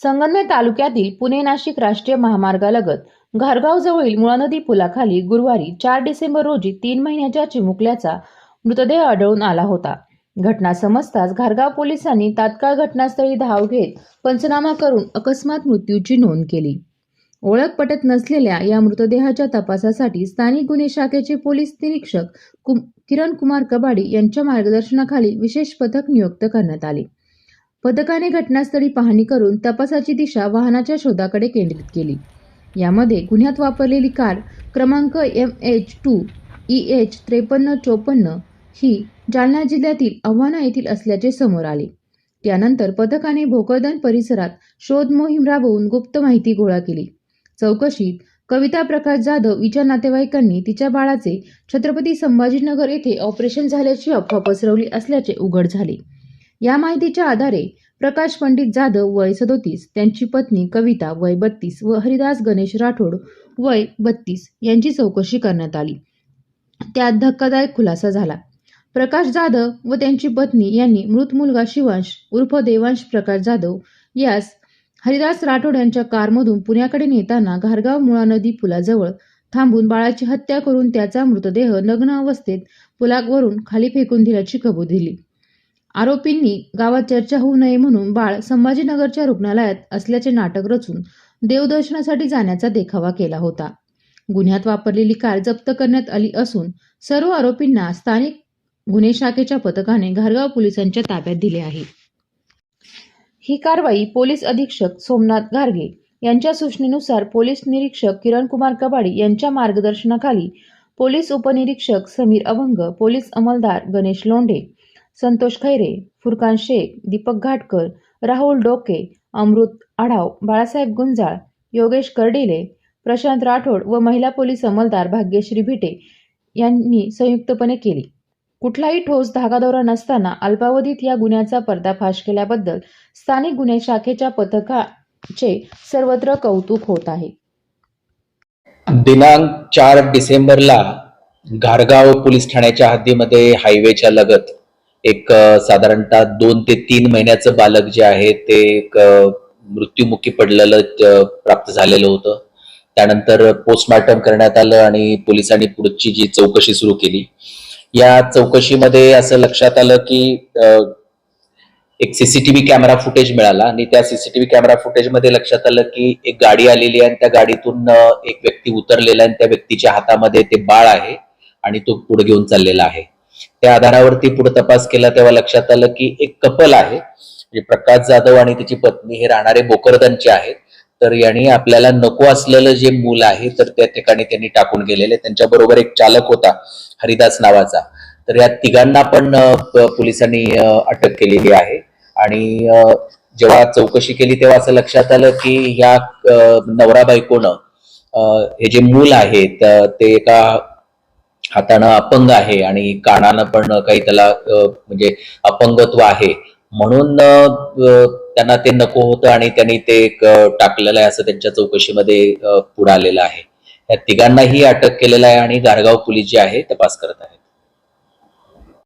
संगमनेर तालुक्यातील पुणे नाशिक राष्ट्रीय महामार्गालगत घारगाव जवळील पुलाखाली गुरुवारी चार डिसेंबर रोजी तीन महिन्याच्या चिमुकल्याचा मृतदेह आढळून आला होता. घटना समजताच घारगाव पोलिसांनी तात्काळ घटनास्थळी धाव घेत पंचनामा करून अकस्मात मृत्यूची नोंद केली. ओळख पटत नसलेल्या या मृतदेहाच्या तपासासाठी स्थानिक गुन्हे शाखेचे पोलीस निरीक्षक कुम किरण कुमार कबाडी यांच्या मार्गदर्शनाखाली विशेष पथक नियुक्त करण्यात आले. पथकाने घटनास्थळी पाहणी करून तपासाची दिशा वाहनाच्या शोधाकडे केंद्रित केली. यामध्ये गुन्ह्यात वापरलेली कार क्रमांक M H two E H त्रेपन्न चोपन्न ही जालना जिल्ह्यातील आव्हाना येथील असल्याचे समोर आले. त्यानंतर पथकाने भोकरदन परिसरात शोध मोहीम राबवून गुप्त माहिती गोळा केली. चौकशीत कविता प्रकाश जाधव हिच्या नातेवाईकांनी तिच्या बाळाचे छत्रपती संभाजीनगर येथे ऑपरेशन झाल्याची अफवा पसरवली असल्याचे उघड झाले. या माहितीच्या आधारे प्रकाश पंडित जाधव वय सदोतीस त्यांची पत्नी कविता वय बत्तीस व हरिदास गणेश राठोड वय बत्तीस यांची चौकशी करण्यात आली. त्यात धक्कादायक खुलासा झाला. प्रकाश जाधव व त्यांची पत्नी यांनी मृत मुलगा शिवांश उर्फ देवांश प्रकाश जाधव यास हरिदास राठोड यांच्या कारमधून पुण्याकडे नेताना घारगाव मुळा नदी पुलाजवळ थांबून बाळाची हत्या करून त्याचा मृतदेह नग्न अवस्थेत पुलावरून खाली फेकून दिल्याची कबूल दिली. आरोपींनी गावात चर्चा होऊ नये म्हणून बाळ संभाजीनगरच्या रुग्णालयात असल्याचे नाटक रचून देवदर्शनासाठी जाण्याचा देखावा केला होता. गुन्ह्यात वापरलेली कार जप्त करण्यात आली असून सर्व आरोपींना स्थानिक गुन्हे शाखेच्या पथकाने घारगाव पोलिसांच्या ताब्यात दिले आहे. ही कारवाई पोलीस अधीक्षक सोमनाथ घारगे यांच्या सूचनेनुसार पोलीस निरीक्षक किरण कुमार कबाडी यांच्या मार्गदर्शनाखाली पोलीस उपनिरीक्षक समीर अभंग पोलीस अंमलदार गणेश लोंढे संतोष खैरे फुरकान शेख दीपक घाटकर राहुल डोके अमृत आढाव बाळासाहेब गुंजाळ योगेश कर्डिले प्रशांत राठोड व महिला पोलीस अंमलदार भाग्यश्री भिटे यांनी संयुक्तपणे केली. कुठलाही ठोस धागादौरा नसताना अल्पावधीत या गुन्ह्याचा पर्दाफाश केल्याबद्दल स्थानिक गुन्हे शाखेच्या पथकाचे सर्वत्र कौतुक होत आहे. दिनांक चार डिसेंबरला घारगाव पोलीस ठाण्याच्या हद्दीमध्ये हायवेच्या लगत एक साधारणतः दोन ते तीन महिन्याचं बालक जे आहे ते एक मृत्युमुखी पडलेलं प्राप्त झालेलं होतं. त्यानंतर पोस्टमॉर्टम करण्यात आलं आणि पोलिसांनी पुढची जी चौकशी सुरू केली. या चौकशीमध्ये असं लक्षात आलं की एक सीसीटीव्ही कॅमेरा फुटेज मिळाला आणि त्या सीसीटीव्ही कॅमेरा फुटेजमध्ये लक्षात आलं की एक गाडी आलेली आहे आणि त्या गाडीतून एक व्यक्ती उतरलेला आहे आणि त्या व्यक्तीच्या हातामध्ये ते बाळ आहे आणि तो पुढे घेऊन चाललेला आहे. त्या आधारावरती पुढे तपास केला तेव्हा लक्षात आलं की एक कपल आहे. म्हणजे प्रकाश जाधव आणि त्याची पत्नी हे राहणारे बोकरदनचे आहेत. तर यांनी आपल्याला नको असलेलं जे मूल आहे तर त्या ठिकाणी त्यांनी टाकून गेलेले. त्यांच्याबरोबर एक चालक होता हरिदास नावाचा. तर या तिघांना पण पोलिसांनी अटक केलेली आहे. आणि जेव्हा चौकशी केली तेव्हा असं लक्षात आलं की या नवरा बायकोनं हे जे मूल आहे ते एका हातानं अपंग आहे आणि कानानं पण काही त्याला म्हणजे अपंगत्व आहे. म्हणून त्यांना ते नको होतं आणि त्यांनी ते टाकलेलं आहे असं त्यांच्या चौकशीमध्ये पुढे आलेलं आहे. या तिघांनाही अटक केलेलं आहे आणि गारगाव पोलीस जे आहे तपास करत आहेत.